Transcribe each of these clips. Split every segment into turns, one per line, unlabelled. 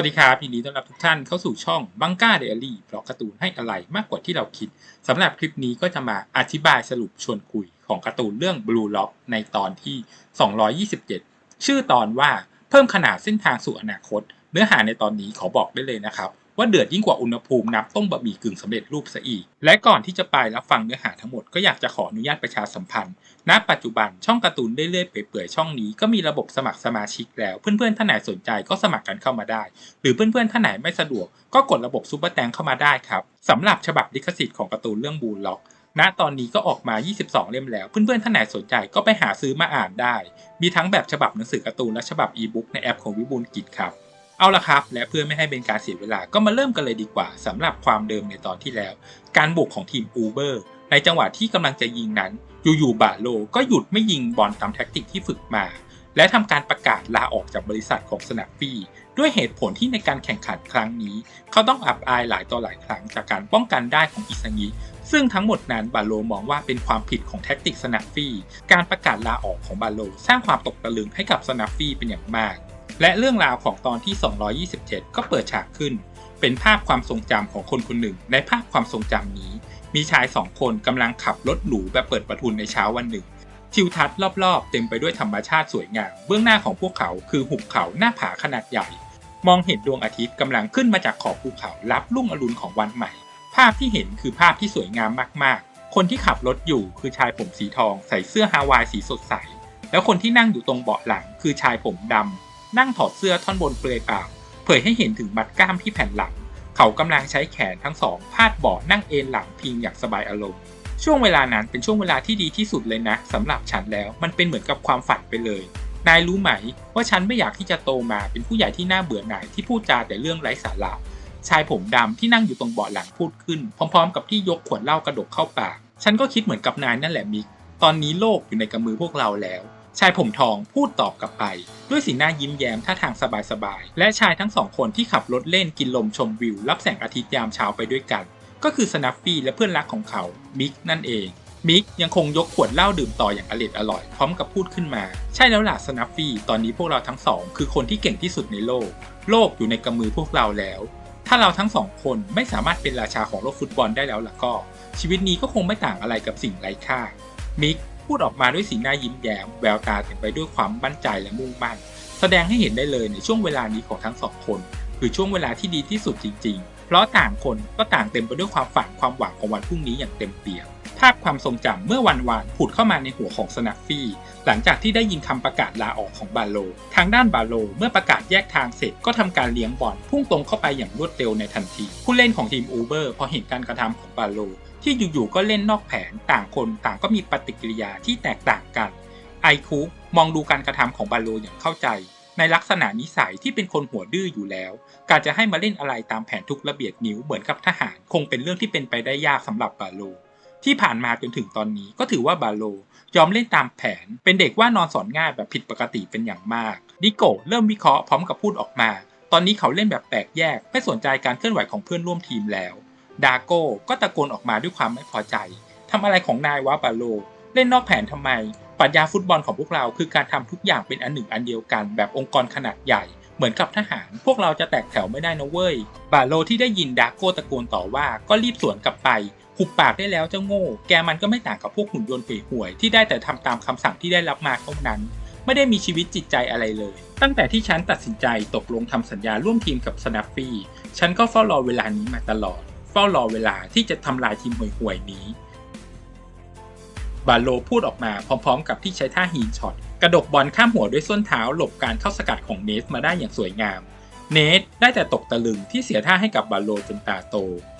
วัสดีครับยินดีต้อนรับทุกท่านเข้าสู่ช่องบังก้าเดลี่เพราะการ์ตูนให้อะไรมากกว่าที่เราคิดสำหรับคลิปนี้ก็จะมาอธิบายสรุปชวนคุยของการ์ตูนเรื่อง Blue Lock ในตอนที่ 227 ชื่อตอนว่าเพิ่มขนาดเส้นทางสู่อนาคต เนื้อหาในตอนนี้ขอบอกได้เลยนะครับ ว่าเดือดยิ่งกว่าอุณหภูมิน้ำต้มบะหมี่กึ่งสำเร็จรูปซะอีก และก่อนที่จะไปรับฟังเนื้อหาทั้งหมดก็อยากจะขออนุญาตประชาสัมพันธ์ ณ ปัจจุบันช่องการ์ตูนเรื่อยๆเปื่อยๆช่องนี้ก็มีระบบสมัครสมาชิกแล้ว เพื่อนๆท่านไหนสนใจก็สมัครกันเข้ามาได้ หรือเพื่อนๆท่านไหนไม่สะดวก ก็กดระบบซูเปอร์แตงเข้ามาได้ครับสำหรับฉบับลิขสิทธิ์ของการ์ตูนเรื่องบูลล็อกณตอนนี้ก็ออกมา 22 เล่มแล้ว เพื่อนๆ ท่านไหนสนใจก็ไปหาซื้อมาอ่านได้ มีทั้งแบบฉบับหนังสือการ์ตูนและฉบับอีบุ๊กในแอปของวิบูลกิจครับ เอาละครับ และเพื่อไม่ให้เป็นการเสียเวลาก็มาเริ่มกันเลยดีกว่าสำหรับความเดิมในตอนที่แล้ว การบุกของทีมอูเบอร์ในจังหวะที่กำลังจะยิงนั้น อยู่ๆบาโลก็หยุดไม่ยิงบอลตามแท็กติกที่ฝึกมา และทำการประกาศลาออกจากบริษัทของสนับฟี่ด้วยเหตุผลที่ในการแข่งขันครั้งนี้ เขาต้องอับอายหลายต่อหลายครั้งจากการป้องกันได้ของอิซางิซึ่งทั้งหมดนั้นบาโลมองว่าเป็นความผิดของแท็กติกสนับฟี่การประกาศลาออกของบาโลสร้างความตกตะลึงให้กับสนับฟี่เป็นอย่างมาก และเรื่องราวของตอนที่ 227 ก็เปิดฉากขึ้น เป็นภาพความทรงจำของคนคนหนึ่ง ในภาพความทรงจำนี้ มีชายสองคนกำลังขับรถหรูแบบเปิดประทุนในเช้าวันหนึ่ง ทิวทัศน์รอบๆ เต็มไปด้วยธรรมชาติสวยงาม เบื้องหน้าของพวกเขาคือหุบเขาหน้าผาขนาดใหญ่ มองเห็นดวงอาทิตย์กำลังขึ้นมาจากขอบภูเขารับรุ่งอรุณของวันใหม่ ภาพที่เห็นคือภาพที่สวยงามมากๆ คนที่ขับรถอยู่คือชายผมสีทอง ใส่เสื้อฮาวายสีสดใส แล้วคนที่นั่งอยู่ตรงเบาะหลังคือชายผมดำ นั่งถอดเสื้อท่อนบนเปลือยเปล่า เผยให้เห็นถึงมัดกล้ามที่แผ่นหลัง เขากำลังใช้แขนทั้งสองพาดเบาะนั่งเอนหลังพิงอย่างสบายอารมณ์ ช่วงเวลานั้นเป็นช่วงเวลาที่ดีที่สุดเลยนะสำหรับฉันแล้วมันเป็นเหมือนกับความฝันไปเลย นายรู้ไหมว่าฉันไม่อยากที่จะโตมาเป็นผู้ใหญ่ที่น่าเบื่อหน่ายที่พูดจาแต่เรื่องไร้สาระชายผมดำที่นั่งอยู่ตรงเบาะหลังพูดขึ้น พร้อม ๆ กับที่ยกขวดเหล้ากระดกเข้าปาก ฉันก็คิดเหมือนกับนายนั่นแหละมิก ตอนนี้โลกอยู่ในกำมือพวกเราแล้ว ชายผมทองพูดตอบกลับไป ด้วยสีหน้ายิ้มแย้มท่าทางสบายๆ และชายทั้งสองคนที่ขับรถเล่นกินลมชมวิว รับแสงอาทิตย์ยามเช้าไปด้วยกัน ก็คือสนัฟฟี่และเพื่อนรักของเขามิกนั่นเองมิกยังคงยกขวดเหล้าดื่มต่ออย่างอร็ดอร่อย พร้อมกับพูดขึ้นมา ใช่แล้วล่ะสนัฟฟี่ตอนนี้พวกเราทั้งสอง คือคนที่เก่งที่สุดในโลก โลกอยู่ในกำมือพวกเราแล้ว ถ้าเราทั้งสองคนไม่สามารถเป็นราชาของโลกฟุตบอลได้แล้วล่ะก็ ชีวิตนี้ก็คงไม่ต่างอะไรกับสิ่งไร้ค่ามิก พูดออกมาด้วยสีหน้ายิ้มแย้มแววตาเต็มไปด้วยความมั่นใจและมุ่งมั่น แสดงให้เห็นได้เลยในช่วงเวลานี้ของทั้งสองคน คือช่วงเวลาที่ดีที่สุดจริง ๆ เพราะต่างคนก็ต่างเต็มไปด้วยความฝันความหวังของวันพรุ่งนี้อย่างเต็มเปี่ยมภาพความทรงจำเมื่อวันวานผุดเข้ามาในหัวของสนัฟฟี่ หลังจากที่ได้ยินคำประกาศลาออกของบาโล ทางด้านบาโลเมื่อประกาศแยกทางเสร็จก็ทำการเลี้ยงบอลพุ่งตรงเข้าไปอย่างรวดเร็วในทันที ผู้เล่นของทีมอูเบอร์พอเห็นการกระทำของบาโล ที่อยู่ๆก็เล่นนอกแผนต่างคนต่างก็มีปฏิกิริยาที่แตกต่างกัน ไอคุกมองดูการกระทำของบาโลอย่างเข้าใจ ในลักษณะนิสัยที่เป็นคนหัวดื้ออยู่แล้ว การจะให้มาเล่นอะไรตามแผนทุกระเบียดนิ้วเหมือนกับทหาร คงเป็นเรื่องที่เป็นไปได้ยากสำหรับบาโล ที่ผ่านมาจนถึงตอนนี้ก็ถือว่าบาโลยอมเล่นตามแผน เป็นเด็กว่านอนสอนง่ายแบบผิดปกติเป็นอย่างมากนิโกเริ่มวิเคราะห์พร้อมกับพูดออกมา ตอนนี้เขาเล่นแบบแตกแยก ไม่สนใจการเคลื่อนไหวของเพื่อนร่วมทีมแล้ว ดาโก้ก็ตะโกนออกมาด้วยความไม่พอใจทำอะไรของนายวะบาโล เล่นนอกแผนทำไม ปรัชญาฟุตบอลของพวกเราคือการทำทุกอย่างเป็นอันหนึ่งอันเดียวกัน แบบองค์กรขนาดใหญ่เหมือนกับทหาร พวกเราจะแตกแถวไม่ได้นะเว้ย บาโลที่ได้ยินดาโก้ตะโกนต่อว่าก็รีบสวนกลับไปหุบปากได้แล้วเจ้าโง่ แกมันก็ไม่ต่างกับพวกหุ่นยนต์ห่วยๆที่ได้แต่ทำตามคำสั่งที่ได้รับมาเท่านั้น ไม่ได้มีชีวิตจิตใจอะไรเลย ตั้งแต่ที่ฉันตัดสินใจตกลงทำสัญญาร่วมทีมกับสนัฟฟี่ ฉันก็เฝ้ารอเวลานี้มาตลอด เฝ้ารอเวลาที่จะทำลายทีมห่วยๆนี้ บาโลพูดออกมาพร้อมๆ กับที่ใช้ท่าฮีนช็อตกระดกบอลข้ามหัวด้วยส้นเท้าหลบการเข้าสกัดของเนสมาได้อย่างสวยงาม เนสได้แต่ตกตะลึงที่เสียท่าให้กับบาโลจนตาโต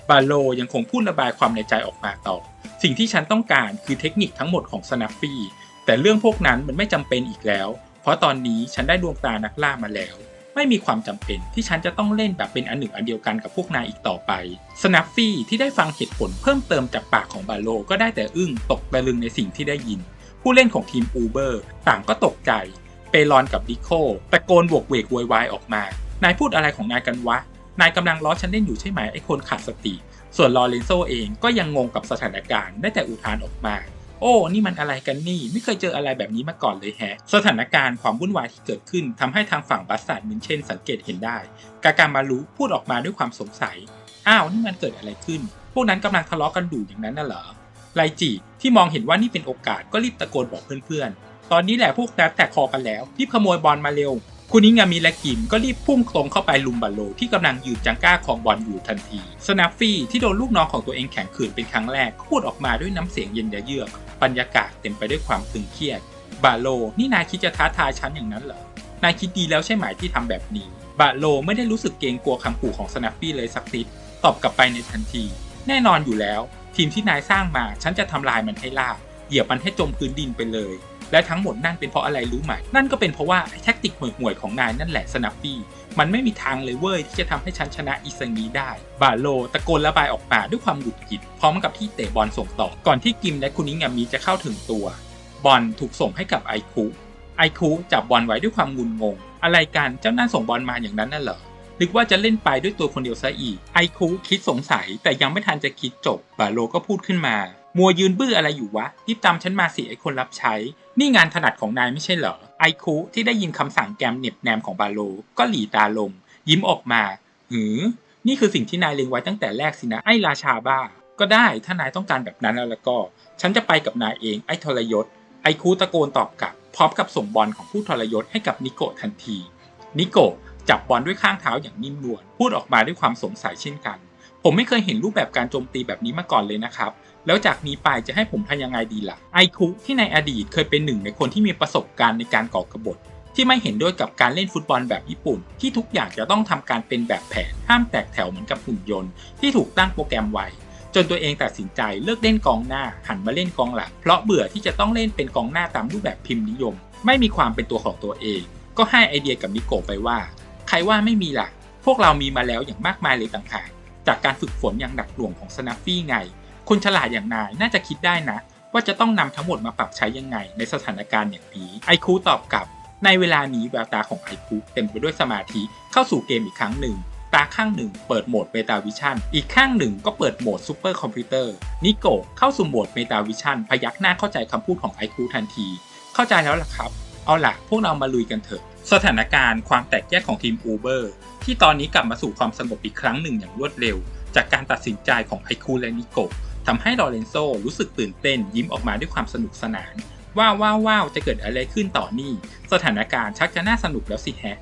บาโลยังคงพูดระบายความในใจออกมาต่อ สิ่งที่ฉันต้องการคือเทคนิคทั้งหมดของสนัฟฟี่แต่เรื่องพวกนั้นมันไม่จำเป็นอีกแล้ว เพราะตอนนี้ฉันได้ดวงตานักล่ามาแล้ว ไม่มีความจำเป็นที่ฉันจะต้องเล่นแบบเป็นอันหนึ่งอันเดียวกันกับพวกนายอีกต่อไป สนัฟฟี่ที่ได้ฟังเหตุผลเพิ่มเติมจากปากของบาโลก็ได้แต่อึ้งตกตะลึงในสิ่งที่ได้ยิน ผู้เล่นของทีมอูเบอร์ต่างก็ตกใจ เปรอนกับดิโคตะโกนบวกเวกโวยวายออกมา นายพูดอะไรของนายกันวะ นายกำลังล้อฉันเล่นอยู่ใช่ไหมไอ้คนขาดสติ ส่วนลอเรนโซเองก็ยังงงกับสถานการณ์ได้แต่อุทานออกมา โอ้ นี่มันอะไรกันนี่ ไม่เคยเจออะไรแบบนี้มาก่อนเลยแฮะ สถานการณ์ความวุ่นวายที่เกิดขึ้นทำให้ทางฝั่งบัสซาร์ดมินเช่นสังเกตเห็นได้ กากามารุพูดออกมาด้วยความสงสัย อ้าว นี่มันเกิดอะไรขึ้น พวกนั้นกำลังทะเลาะกันดูอย่างนั้นน่ะเหรอ ไลจิที่มองเห็นว่านี่เป็นโอกาสก็รีบตะโกนบอกเพื่อนๆ ตอนนี้แหละพวกนัดแตกคอกันแล้ว รีบขโมยบอลมาเร็ว คุณนิงามีและกิมก็รีบพุ่งตรงเข้าไปลุมบาโล ที่กำลังยืนจังก้าของบอลอยู่ทันที สนาฟฟี่ที่โดนลูกน้องของตัวเองแข็งขืนเป็นครั้งแรกพูดออกมาด้วยน้ำเสียงเย็นเยือก บรรยากาศเต็มไปด้วยความตึงเครียด บาโล นี่นายคิดจะท้าทายฉันอย่างนั้นเหรอ นายคิดดีแล้วใช่ไหมที่ทำแบบนี้ บาโลไม่ได้รู้สึกเกรงกลัวคำขู่ของสนาฟฟี่เลยสักนิด ตอบกลับไปในทันที แน่นอนอยู่แล้ว ทีมที่นายสร้างมาฉันจะทำลายมันให้ลาบเหยียบมันให้จมพื้นดินไปเลย และทั้งหมดนั่นเป็นเพราะอะไรรู้ไหม นั่นก็เป็นเพราะว่าแท็กติกห่วยๆของนายนั่นแหละสนับปี้มันไม่มีทางเลยเว้ยที่จะทำให้ฉันชนะอิซังนี้ได้ บาโลตะโกนระบายออกมาด้วยความหงุดหงิด พร้อมกับที่เตะบอลส่งต่อ ก่อนที่กิมและคุนิงามีจะเข้าถึงตัว บอลถูกส่งให้กับไอคุ ไอคุจับบอลไว้ด้วยความงุนงง อะไรกันเจ้านั่นส่งบอลมาอย่างนั้นน่ะเหรอนึกว่าจะเล่นไปด้วยตัวคนเดียวซะอีก ไอคุคิดสงสัยแต่ยังไม่ทันจะคิดจบ บาโลก็พูดขึ้นมา มัวยืนบื้ออะไรอยู่วะรีบตามฉันมาสิไอคนรับใช้ นี่งานถนัดของนายไม่ใช่เหรอ ไอคุที่ได้ยินคำสั่งแกมเน็บแนมของบาโล ก็หลีตาลง ยิ้มออกมา หือ นี่คือสิ่งที่นายเล็งไว้ตั้งแต่แรกสินะไอราชาบ้า ก็ได้ถ้านายต้องการแบบนั้นแล้วก็ ฉันจะไปกับนายเองไอทรยศ ไอคูตะโกนตอบกลับ พร้อมกับส่งบอลของผู้ทรยศให้กับนิโกทันที นิโกจับบอลด้วยข้างเท้าอย่างนิ่มนวลพูดออกมาด้วยความสงสัยเช่นกัน ผมไม่เคยเห็นรูปแบบการโจมตีแบบนี้มาก่อนเลยนะครับ แล้วจากนี้ไปจะให้ผมทำยังไงดีล่ะ ไอคุที่ในอดีตเคยเป็นหนึ่งในคนที่มีประสบการณ์ในการก่อกบฏที่ไม่เห็นด้วยกับการเล่นฟุตบอลแบบญี่ปุ่น ที่ทุกอย่างจะต้องทำการเป็นแบบแผนห้ามแตกแถวเหมือนกับหุ่นยนต์ที่ถูกตั้งโปรแกรมไว้ จนตัวเองตัดสินใจเลิกเล่นกองหน้า หันมาเล่นกองหลังเพราะเบื่อที่จะต้องเล่นเป็นกองหน้าตามรูปแบบพิมพ์นิยม ไม่มีความเป็นตัวของตัวเอง ก็ให้ไอเดียกับนิโกไปว่า ใครว่าไม่มีล่ะพวกเรามีมาแล้วอย่างมากมายเลยต่างหากจากการฝึกฝนอย่างหนักหน่วงของสนัฟฟี่ไง คนฉลาดอย่างนายน่าจะคิดได้นะ ว่าจะต้องนำทั้งหมดมาปรับใช้ยังไงในสถานการณ์อย่างนี้ไอคูตอบกลับ ในเวลานี้แววตาของไอคูเต็มไปด้วยสมาธิเข้าสู่เกมอีกครั้งหนึ่ง ตาข้างหนึ่งเปิดโหมดเมตาวิชั่นอีกข้างหนึ่งก็เปิดโหมดซูเปอร์คอมพิวเตอร์นิโกะเข้าสู่โหมดเมตาวิชั่นพยักหน้าเข้าใจคำพูดของไอคูทันที เข้าใจแล้วล่ะครับเอาล่ะพวกเรามาลุยกันเถอะ สถานการณ์ความแตกแยกของทีม Uber ที่ตอนนี้กลับมาสู่ความสงบอีกครั้งหนึ่งอย่างรวดเร็ว จากการตัดสินใจของไอคูและนิโกะ ทำให้ลอเรนโซรู้สึกตื่นเต้นยิ้มออกมาด้วยความสนุกสนานว้าวว้าวว้าวจะเกิดอะไรขึ้นต่อนี่ สถานการณ์ชักจะน่าสนุกแล้วสิแฮะ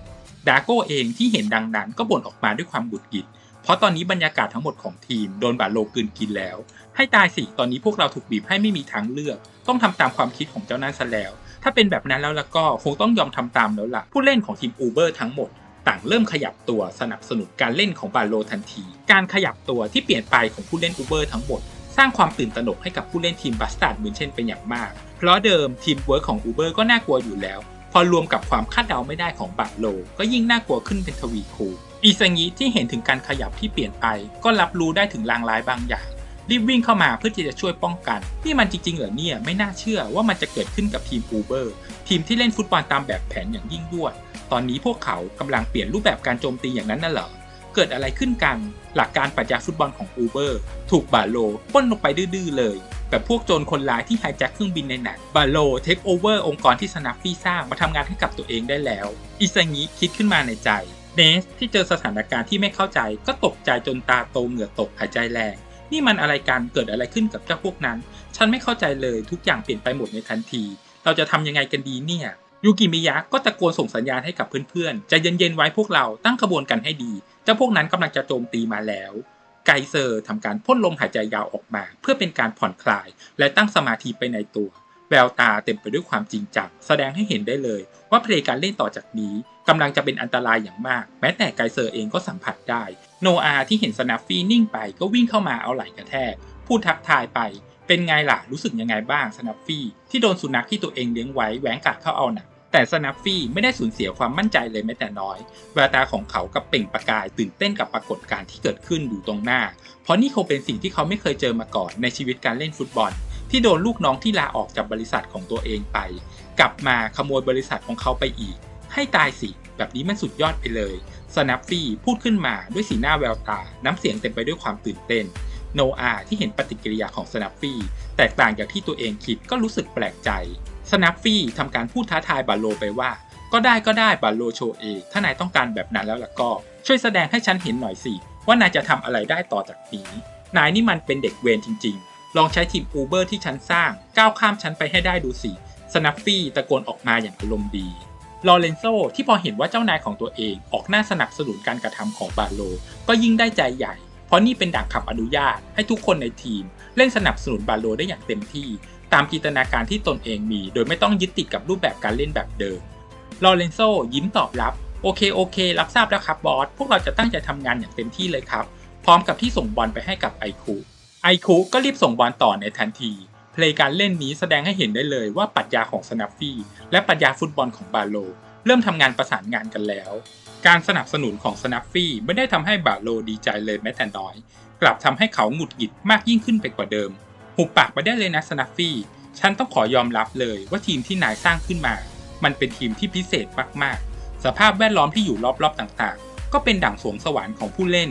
ดาโก้เองที่เห็นดังนั้นก็บ่นออกมาด้วยความบุดหงิด เพราะตอนนี้บรรยากาศทั้งหมดของทีมโดนบาโลกืนกินแล้ว ให้ตายสิ ตอนนี้พวกเราถูกบีบให้ไม่มีทางเลือก ต้องทำตามความคิดของเจ้านั่นซะแล้ว ถ้าเป็นแบบนั้นแล้วละก็คงต้องยอมทำตามแล้วล่ะ ผู้เล่นของทีมอูเบอร์ทั้งหมด ต่างเริ่มขยับตัวสนับสนุนการเล่นของบาโลทันที การขยับตัวที่เปลี่ยนไปของผู้เล่นอูเบอร์ทั้งหมด สร้างความตื่นตระหนกให้กับผู้เล่นทีมบัสตาร์ดมืนเช่นเป็นอย่างมาก เพราะเดิมทีมเวิร์กของอูเบอร์ก็น่ากลัวอยู่แล้ว พอรวมกับความคาดเดาไม่ได้ของบาโล ก็ยิ่งน่ากลัวขึ้นเป็นทวีคูณอีซังิที่เห็นถึงการขยับที่เปลี่ยนไป ก็รับรู้ได้ถึงลางร้ายบางอย่าง รีบวิ่งเข้ามาเพื่อที่จะช่วยป้องกัน นี่มันจริงๆเหรอเนี่ยไม่น่าเชื่อว่ามันจะเกิดขึ้นกับทีมอูเบอร์ทีมที่เล่นฟุตบอลตามแบบแผนอย่างยิ่งยวด ตอนนี้พวกเขากำลังเปลี่ยนรูปแบบการโจมตีอย่างนั้นน่ะเหรอ เกิดอะไรขึ้นกัน หลักการปรัชญาฟุตบอลของอูเบอร์ถูกบาโลป้นลงไปดื้อๆเลยแบบพวกโจรคนร้ายที่ไฮแจ็คเครื่องบินในหนังบาโลเทคโอเวอร์องค์กรที่สนับฟี่สร้างมาทำงานให้กับตัวเองได้แล้ว อิซางิคิดขึ้นมาในใจ เนสที่เจอสถานการณ์ที่ไม่เข้าใจก็ตกใจจนตาโตเหงื่อตกหายใจแรง นี่มันอะไรกันเกิดอะไรขึ้นกับเจ้าพวกนั้น ฉันไม่เข้าใจเลยทุกอย่างเปลี่ยนไปหมดในทันที เราจะทำยังไงกันดีเนี่ยยูกิมิยะก็ตะโกนส่งสัญญาณให้กับเพื่อนๆใจเย็นๆไว้พวกเราตั้งขบวนกันให้ดี จ้าพวกนั้นกำลังจะโจมตีมาแล้ว ไกเซอร์ทำการพ่นลมหายใจยาวออกมา เพื่อเป็นการผ่อนคลาย และตั้งสมาธิไปในตัว แววตาเต็มไปด้วยความจริงจังแสดงให้เห็นได้เลย ว่าเพลงการเล่นต่อจากนี้กำลังจะเป็นอันตรายอย่างมาก แม้แต่ไกเซอร์เองก็สัมผัสได้ โนอาที่เห็นสนัฟฟี่นิ่งไปก็วิ่งเข้ามาเอาไหล่กระแทก พูดทักทายไป เป็นไงล่ะรู้สึกยังไงบ้างสนัฟฟี่ที่โดนสุนัขที่ตัวเองเลี้ยงไว้แหวงกัดเข้าเอาหนัก แต่สนัฟฟี่ไม่ได้สูญเสียความมั่นใจเลยแม้แต่น้อย แววตาของเขากับเปล่งประกายตื่นเต้นกับปรากฏการณ์ที่เกิดขึ้นอยู่ตรงหน้า เพราะนี่คงเป็นสิ่งที่เขาไม่เคยเจอมาก่อนในชีวิตการเล่นฟุตบอล ที่โดนลูกน้องที่ลาออกจากบริษัทของตัวเองไป กลับมาขโมยบริษัทของเขาไปอีก ให้ตายสิแบบนี้มันสุดยอดไปเลยสนัฟฟี่พูดขึ้นมาด้วยสีหน้าแววตา น้ำเสียงเต็มไปด้วยความตื่นเต้นโนอาที่เห็นปฏิกิริยาของสนัฟฟี่แตกต่างจากที่ตัวเองคิดก็รู้สึกแปลกใจ สนัฟฟี่ทำการพูดท้าทายบาโลไปว่า ก็ได้ก็ได้บาโลโชเอถ้านายต้องการแบบนั้นแล้วล่ะก็ ช่วยแสดงให้ฉันเห็นหน่อยสิ ว่านายจะทำอะไรได้ต่อจากนี้ นายนี่มันเป็นเด็กเวรจริง ๆ ลองใช้ทีมอูเบอร์ที่ฉันสร้าง ก้าวข้ามฉันไปให้ได้ดูสิสนัฟฟี่ตะโกนออกมาอย่างอารมณ์ดีลอเรนโซที่พอเห็นว่าเจ้านายของตัวเองออกหน้าสนับสนุนการกระทำของบาโล ก็ยิ่งได้ใจใหญ่ เพราะนี่เป็นดักขับอนุญาตให้ทุกคนในทีม เล่นสนับสนุนบาโลได้อย่างเต็มที่ ตามจินตนาการที่ตนเองมี โดยไม่ต้องยึดติดกับรูปแบบการเล่นแบบเดิมลอเรนโซยิ้มตอบรับ โอเคโอเค รับทราบแล้วครับบอส พวกเราจะตั้งใจทำงานอย่างเต็มที่เลยครับ พร้อมกับที่ส่งบอลไปให้กับไอคูไอคูก็รีบส่งบอลต่อในทันที เพลงการเล่นนี้แสดงให้เห็นได้เลยว่าปรัชญาของสนัฟฟี่และปรัชญาฟุตบอลของบาโล เริ่มทำงานประสานงานกันแล้ว การสนับสนุนของสนัฟฟี่ไม่ได้ทำให้บาโลดีใจเลยแม้แต่น้อย กลับทำให้เขาหงุดหงิดมากยิ่งขึ้นไปกว่าเดิม หุบปากไปได้เลยนะสนัฟฟี่ ฉันต้องขอยอมรับเลยว่าทีมที่นายสร้างขึ้นมา มันเป็นทีมที่พิเศษมากๆ สภาพแวดล้อมที่อยู่รอบๆต่างๆ ก็เป็นดั่งสวงสวรรค์ของผู้เล่น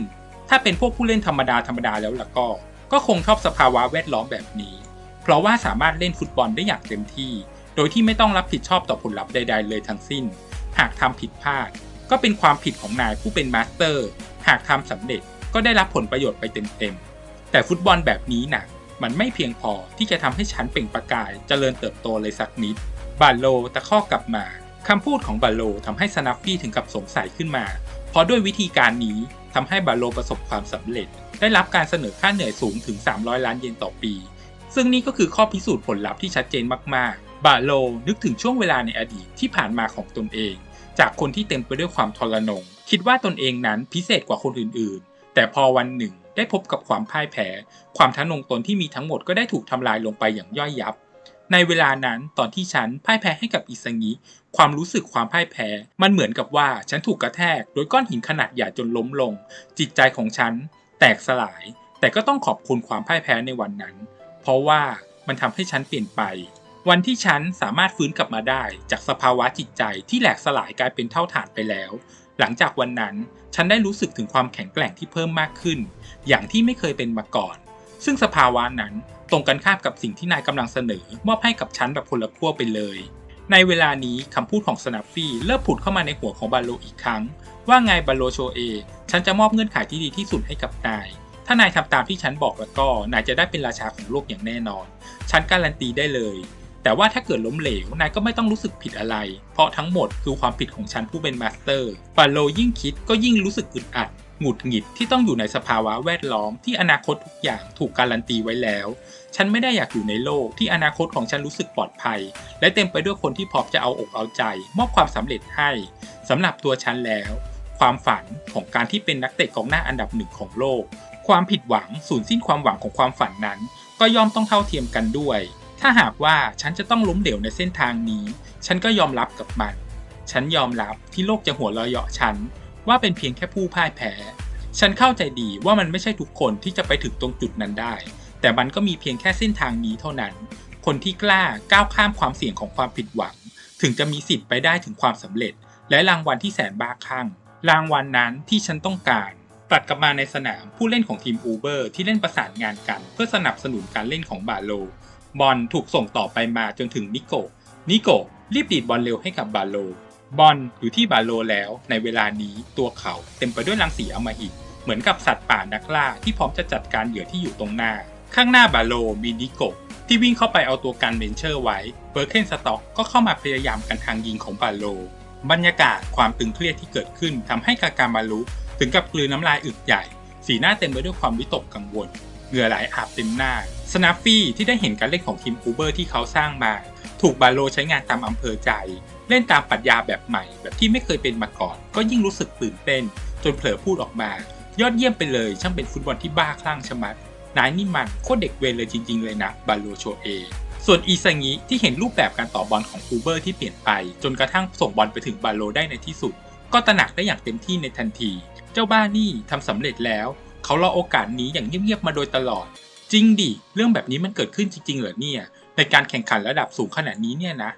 ถ้าเป็นพวกผู้เล่นธรรมดาธรรมดาแล้วล่ะก็ ก็คงชอบสภาวะแวดล้อมแบบนี้ เพราะว่าสามารถเล่นฟุตบอลได้อย่างเต็มที่ โดยที่ไม่ต้องรับผิดชอบต่อผลลัพธ์ใด ๆ เลยทั้งสิ้น หากทำผิดพลาด ก็เป็นความผิดของนายผู้เป็นมาสเตอร์ หากทำสำเร็จก็ได้รับผลประโยชน์ไปเต็มๆ แต่ฟุตบอลแบบนี้นะ มันไม่เพียงพอที่จะทำให้ฉันเปล่งประกายจเจริญเติบโตเลยสักนิด บาโลตะข้อกลับมาคำพูดของบาโลทำให้สนัฟฟี่ถึงกับสงสัยขึ้นมา เพราะด้วยวิธีการนี้ทำให้บาโลประสบความสำเร็จ ได้รับการเสนอค่าเหนื่อยสูงถึง 300 ล้านเยนต่อปี ซึ่งนี่ก็คือข้อพิสูจน์ผลลัพธ์ที่ชัดเจนมากๆ บาโลนึกถึงช่วงเวลาในอดีตที่ผ่านมาของตนเอง จากคนที่เต็มไปด้วยความทรนง คิดว่าตนเองนั้นพิเศษกว่าคนอื่นๆ แต่พอวันหนึ่งได้พบกับความพ่ายแพ้ ความทะนงตนที่มีทั้งหมดก็ได้ถูกทำลายลงไปอย่างย่อยยับ ในเวลานั้นตอนที่ฉันพ่ายแพ้ให้กับอิสงิความรู้สึกความพ่ายแพ้ มันเหมือนกับว่าฉันถูกกระแทก โดยก้อนหินขนาดใหญ่จนล้มลง จิตใจของฉัน แตกสลาย แต่ก็ต้องขอบคุณความพ่ายแพ้ในวันนั้น เพราะว่ามันทำให้ฉันเปลี่ยนไป วันที่ฉันสามารถฟื้นกลับมาได้ จากสภาวะจิตใจที่แหลกสลายกลายเป็นเท่าฐานไปแล้ว หลังจากวันนั้น ฉันได้รู้สึกถึงความแข็งแกร่งที่เพิ่มมากขึ้น อย่างที่ไม่เคยเป็นมาก่อน ซึ่งสภาวะนั้นตรงกันข้ามกับสิ่งที่นายกำลังเสนอ มอบให้กับฉันแบบคนละขั้วไปเลย ในเวลานี้คำพูดของสนับฟี่เริ่มผุดเข้ามาในหัวของบาโลอีกครั้ง ว่าไงบาโลโชเอ ฉันจะมอบเงื่อนไขที่ดีที่สุดให้กับนาย ถ้านายทำตามที่ฉันบอกแล้วก็ นายจะได้เป็นราชาของโลกอย่างแน่นอน ฉันการันตีได้เลย แต่ว่าถ้าเกิดล้มเหลวนายก็ไม่ต้องรู้สึกผิดอะไร เพราะทั้งหมดคือความผิดของฉันผู้เป็นมาสเตอร์ฟาโลยิ่งคิดก็ยิ่งรู้สึกอึดอัดหงุดหงิดที่ต้องอยู่ในสภาวะแวดล้อมที่อนาคตทุกอย่างถูกการันตีไว้แล้ว ฉันไม่ได้อยากอยู่ในโลกที่อนาคตของฉันรู้สึกปลอดภัย และเต็มไปด้วยคนที่พร้อมจะเอาอกเอาใจ มอบความสำเร็จให้สำหรับตัวฉันแล้ว ความฝันของการที่เป็นนักเตะกองหน้าอันดับหนึ่งของโลก ความผิดหวังสูญสิ้นความหวังของความฝันนั้น ก็ย่อมต้องเท่าเทียมกันด้วย ถ้าหากว่าฉันจะต้องล้มเหลวในเส้นทางนี้ ฉันก็ยอมรับกับมัน ฉันยอมรับที่โลกจะหัวเราะเยาะฉัน ว่าเป็นเพียงแค่ผู้พ่ายแพ้ ฉันเข้าใจดีว่ามันไม่ใช่ทุกคนที่จะไปถึงตรงจุดนั้นได้ แต่มันก็มีเพียงแค่เส้นทางนี้เท่านั้น คนที่กล้าก้าวข้ามความเสี่ยงของความผิดหวัง ถึงจะมีสิทธิ์ไปได้ถึงความสำเร็จ และรางวัลที่แสนบ้าคลั่ง รางวัลนนั้นที่ฉันต้องการตัดกลับมาในสนามผู้เล่นของทีมอูเบอร์ที่เล่นประสานงานกัน เพื่อสนับสนุนการเล่นของบาโล บอลถูกส่งต่อไปมาจนถึงนิโกนิโกรีบดีดบอลเร็วให้กับบาโล บอลอยู่ที่บาโลแล้วในเวลานี้ตัวเขาเต็มไปด้วยรังสีอมหิตเหมือนกับสัตว์ป่านักล่าที่พร้อมจะจัดการเหยื่อที่อยู่ตรงหน้า ข้างหน้าบาโลมีนิโกที่วิ่งเข้าไปเอาตัวกันเบนเชอร์ไว้ เบอร์เคนสต็อกก็เข้ามาพยายามกันทางยิงของบาโล บรรยากาศความตึงเครียดที่เกิดขึ้นทำให้กากามารุถึงกับกลืนน้ำลายอึกใหญ่ สีหน้าเต็มไปด้วยความวิตกกังวล เหงื่อไหลอาบเต็มหน้า สนัฟฟี่ที่ได้เห็นการเล่นของทีมอูเบอร์ที่เขาสร้างมา ถูกบาโลใช้งานตามอำเภอใจ เล่นตามปรัชญาแบบใหม่ แบบที่ไม่เคยเป็นมาก่อน ก็ยิ่งรู้สึกตื่นเต้น จนเผลอพูดออกมา ยอดเยี่ยมไปเลยช่างเป็นฟุตบอลที่บ้าคลั่งชะมัดนายนี่มันโคตรเด็กเวรเลยจริง ๆ เลยนะบาโลโชเอส่วนอีซังิที่เห็นรูปแบบการต่อบอลของอูเบอร์ที่เปลี่ยนไป จนกระทั่งส่งบอลไปถึงบาโลได้ในที่สุด ก็ตระหนักได้อย่างเต็มที่ในทันที เจ้าบ้านี่ทำสำเร็จแล้ว เขารอโอกาสนี้อย่างเงียบๆมาโดยตลอด จริงดิ เรื่องแบบนี้มันเกิดขึ้นจริงๆเหรอเนี่ย ในการแข่งขันระดับสูงขนาดนี้เนี่ยนะ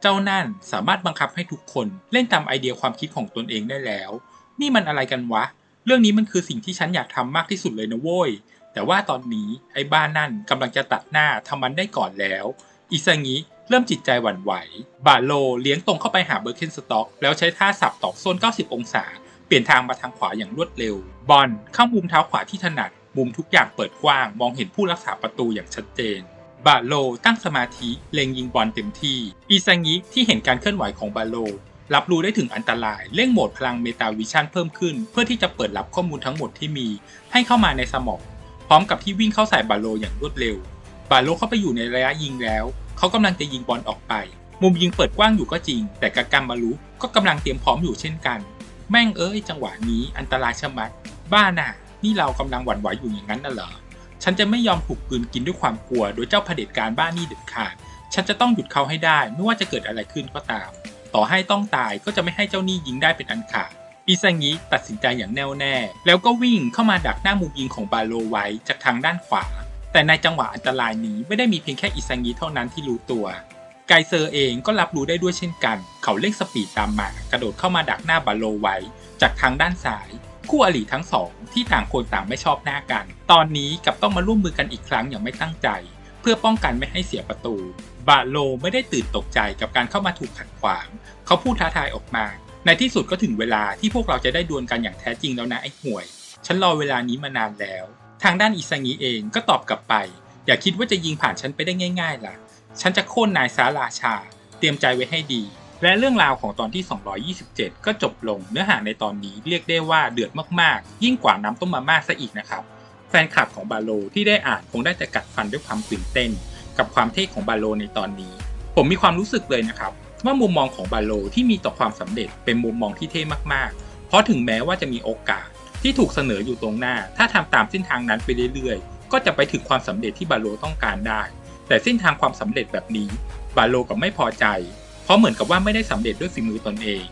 เจ้านั่นสามารถบังคับให้ทุกคนเล่นตามไอเดียความคิดของตนเองได้แล้ว นี่มันอะไรกันวะ เรื่องนี้มันคือสิ่งที่ฉันอยากทำมากที่สุดเลยนะโว้ย แต่ว่าตอนนี้ไอ้บ้านนั่นกำลังจะตัดหน้าทำมันได้ก่อนแล้ว อิซางิเริ่มจิตใจหวั่นไหว บาโลเลี้ยงตรงเข้าไปหาเบอร์เคนสต็อก แล้วใช้ท่าสับตอกโซน 90 องศา ลี่ยนทางมาทางขวาอย่างรวดเร็ว บอลเข้ามุมเท้าขวาที่ถนัด มุมทุกอย่างเปิดกว้าง มองเห็นผู้รักษาประตูอย่างชัดเจน บาโลตั้งสมาธิเล็งยิงบอลเต็มที่ อิซางิที่เห็นการเคลื่อนไหวของบาโล รับรู้ได้ถึงอันตราย เร่งโหมดพลังเมตาวิชั่นเพิ่มขึ้น เพื่อที่จะเปิดรับข้อมูลทั้งหมดที่มี ให้เข้ามาในสมอง พร้อมกับที่วิ่งเข้าใส่บาโลอย่างรวดเร็ว บาโลเข้าไปอยู่ในระยะยิงแล้ว เขากำลังจะยิงบอลออกไป มุมยิงเปิดกว้างอยู่ก็จริง แต่กากัมมารุก็กำลังเตรียมพร้อมอยู่เช่นกัน แม่งเอ้ยจังหวะนี้อันตรายชะมัด บ้าน่ะ นี่เรากำลังหวั่นไหวอยู่อย่างนั้นน่ะเหรอ ฉันจะไม่ยอมถูกกืนกินด้วยความกลัว โดยเจ้าเผด็จการบ้านี่เด็ดขาด ฉันจะต้องหยุดเขาให้ได้ ไม่ว่าจะเกิดอะไรขึ้นก็ตาม ต่อให้ต้องตายก็จะไม่ให้เจ้านี้ยิงได้เป็นอันขาดอิซางิตัดสินใจอย่างแน่วแน่ แล้วก็วิ่งเข้ามาดักหน้ามุมยิงของบาโลไว้จากทางด้านขวา แต่ในจังหวะอันตรายนี้ไม่ได้มีเพียงแค่อิซางิเท่านั้นที่รู้ตัว ไกเซอร์เองก็รับรู้ได้ด้วยเช่นกัน เขาเร่งสปีดตามมากระโดดเข้ามาดักหน้าบาโลไว้ จากทางด้านซ้าย คู่อริทั้งสองที่ต่างคนต่างไม่ชอบหน้ากัน ตอนนี้กับต้องมาร่วมมือกันอีกครั้งอย่างไม่ตั้งใจ เพื่อป้องกันไม่ให้เสียประตู บาโลไม่ได้ตื่นตกใจกับการเข้ามาถูกขัดขวาง เขาพูดท้าทายออกมา ในที่สุดก็ถึงเวลาที่พวกเราจะได้ดวลกันอย่างแท้จริงแล้วนะไอ้ห่วย ฉันรอเวลานี้มานานแล้ว ทางด้านอิซางิเองก็ตอบกลับไป อย่าคิดว่าจะยิงผ่านฉันไปได้ง่าย ๆ ล่ะ ฉันจะโค่นนายซาราชา เตรียมใจไว้ให้ดี และเรื่องราวของตอนที่ 227 ก็จบลง เนื้อหาในตอนนี้เรียกได้ว่าเดือดมากๆ ยิ่งกว่าน้ำต้มมาม่าซะอีกนะครับ แฟนคลับของบาโลที่ได้อ่านคงได้แต่กัดฟันด้วยความตื่นเต้น กับความเท่ของบาโลในตอนนี้ ผมมีความรู้สึกเลยนะครับว่ามุมมองของบาโลที่มีต่อความสำเร็จเป็นมุมมองที่เท่มากๆ เพราะถึงแม้ว่าจะมีโอกาสที่ถูกเสนออยู่ตรงหน้า ถ้าทำตามเส้นทางนั้นไปเรื่อยๆ ก็จะไปถึงความสำเร็จที่บาโลต้องการได้ แต่เส้นทางความสำเร็จแบบนี้ บาโลกับไม่พอใจ เพราะเหมือนกับว่าไม่ได้สำเร็จด้วยฝีมือตนเอง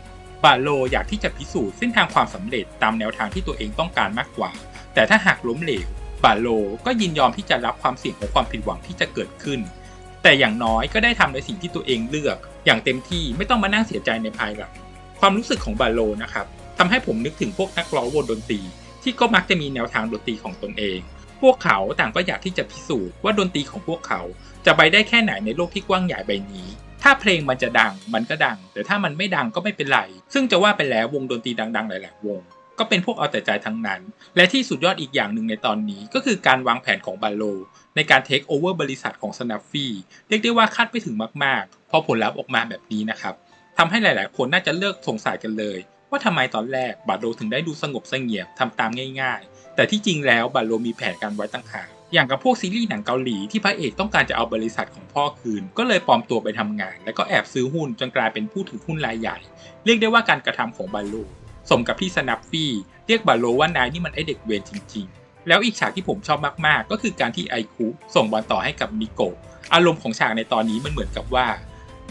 บาโลอยากที่จะพิสูจน์เส้นทางความสำเร็จตามแนวทางที่ตัวเองต้องการมากกว่า แต่ถ้าหากล้มเหลว บาโลก็ยินยอมที่จะรับความเสี่ยงของความผิดหวังที่จะเกิดขึ้น แต่อย่างน้อยก็ได้ทำในสิ่งที่ตัวเองเลือก อย่างเต็มที่ไม่ต้องมานั่งเสียใจในภายหลัง ความรู้สึกของบาโลนะครับทำให้ผมนึกถึงพวกนักร้องวงดนตรีที่ก็มักจะมีแนวทางดนตรีของตนเอง พวกเขาต่างก็อยากที่จะพิสูจน์ว่าดนตรีของพวกเขาจะไปได้แค่ไหนในโลกที่กว้างใหญ่ใบนี้ ถ้าเพลงมันจะดังมันก็ดัง แต่ถ้ามันไม่ดังก็ไม่เป็นไร ซึ่งจะว่าไปแล้ววงดนตรีดังๆหลายๆวง ก็เป็นพวกเอาแต่ใจทั้งนั้น และที่สุดยอดอีกอย่างหนึ่งในตอนนี้ก็คือการวางแผนของบาโล ในการเทคโอเวอร์บริษัทของ Snappy เรียกได้ว่าคาดไม่ถึงมากๆ พอผลลัพธ์ออกมาแบบนี้นะครับทำให้หลาย ๆ คนน่าจะเลิกสงสัยกันเลย ว่าทำไมตอนแรกบาโลถึงได้ดูสงบเสงี่ยมทำตามง่ายๆ แต่ที่จริงแล้วบาโลมีแผนการไว้ตั้งหากอย่างกับพวกซีรีส์หนังเกาหลีที่พระเอกต้องการจะเอาบริษัทของพ่อคืน ก็เลยปลอมตัวไปทำงาน แล้วก็แอบซื้อหุ้นจนกลายเป็นผู้ถือหุ้นรายใหญ่ เรียกได้ว่าการกระทำของบาโลสมกับที่สนับฟี่เรียกบาโลว่านายนี่มันไอเด็กเวรจริง ๆ แล้วอีกฉากที่ผมชอบมากๆ ก็คือการที่ไอคุส่งบอลต่อให้กับนิโกะอารมณ์ของฉากในตอนนี้มันเหมือนกับว่า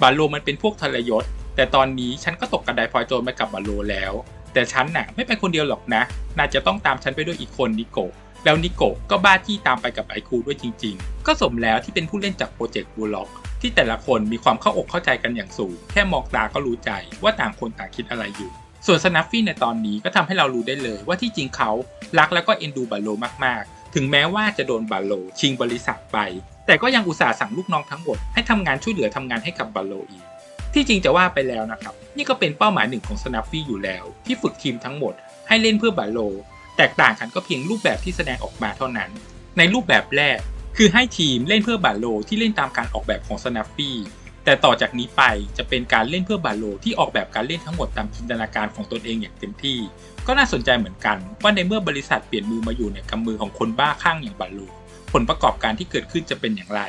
บาโลมันเป็นพวกทรยศแต่ตอนนี้ฉันก็ตกกระไดพลอยโจรไปกับบาโลแล้ว แต่ฉันน่ะไม่ไปคนเดียวหรอกนะน่าจะต้องตามฉันไปด้วยอีกคนนิโกะแล้วนิโกะก็บ้าที่ตามไปกับไอคูด้วยจริง ๆ ก็สมแล้วที่เป็นผู้เล่นจากโปรเจกต์บูล็อกที่แต่ละคนมีความเข้าอกเข้าใจกันอย่างสูง แค่มองตาก็รู้ใจว่าต่างคนต่างคิดอะไรอยู่ ส่วนสนัฟฟี่ในตอนนี้ก็ทำให้เรารู้ได้เลยว่าที่จริงเขารักแล้วก็เอ็นดูบาโลมากๆ ถึงแม้ว่าจะโดนบาโลชิงบริษัทไป แต่ก็ยังอุตส่าห์สั่งลูกน้องทั้งหมดให้ทำงานช่วยเหลือทำงานให้กับบาโลอีก ที่จริงจะว่าไปแล้วนะครับ นี่ก็เป็นเป้าหมายหนึ่งของสนัฟฟี่อยู่แล้ว ที่ฝึกทีมทั้งหมดให้เล่นเพื่อบาโล แตกต่างกันก็เพียงรูปแบบที่แสดงออกมาเท่านั้น ในรูปแบบแรก คือให้ทีมเล่นเพื่อบาโลที่เล่นตามการออกแบบของสนัฟฟี่แต่ต่อจากนี้ไปจะเป็นการเล่นเพื่อบาโลที่ออกแบบการเล่นทั้งหมดตามจินตนาการของตนเองอย่างเต็มที่ ก็น่าสนใจเหมือนกัน ว่าในเมื่อบริษัทเปลี่ยนมือมาอยู่ในกำมือของคนบ้าคลั่งอย่างบาโลผลประกอบการที่เกิดขึ้นจะเป็นอย่างไร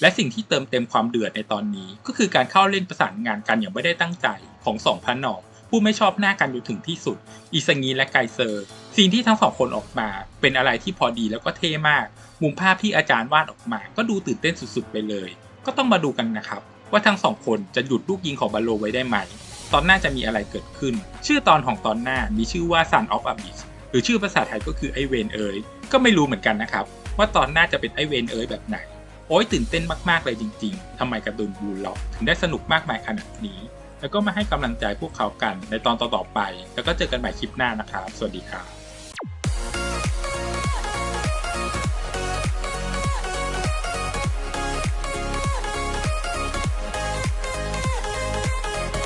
และสิ่งที่เติมเต็มความเดือดในตอนนี้ ก็คือการเข้าเล่นประสานงานกันอย่างไม่ได้ตั้งใจ ของสองพันนอกผู้ไม่ชอบหน้ากันอยู่ถึงที่สุด อิซางีและไกเซอร์ ซีนที่ทั้งสองคนออกมา เป็นอะไรที่พอดีแล้วก็เท่มาก มุมภาพที่อาจารย์วาดออกมา ก็ดูตื่นเต้นสุดๆไปเลย ก็ต้องมาดูกันนะครับ ว่าทั้งสองคนจะหยุดลูกยิงของบาโลไว้ได้ไหม ตอนหน้าจะมีอะไรเกิดขึ้น ชื่อตอนของตอนหน้ามีชื่อว่า Sun of Abyss หรือชื่อภาษาไทยก็คือไอเวนเอ๋ยก็ไม่รู้เหมือนกันนะครับ ว่าตอนหน้าจะเป็นไอเวนเอ๋ยแบบไหน โอ้ยตื่นเต้นมากๆเลยจริง ๆทำไมการ์ตูนบูลล็อกถึงได้สนุกมากมายขนาดนี้ แล้วก็มาให้กำลังใจพวกเขากันในตอนต่อๆไป แล้วก็เจอกันใหม่คลิปหน้านะครับ สวัสดีครับ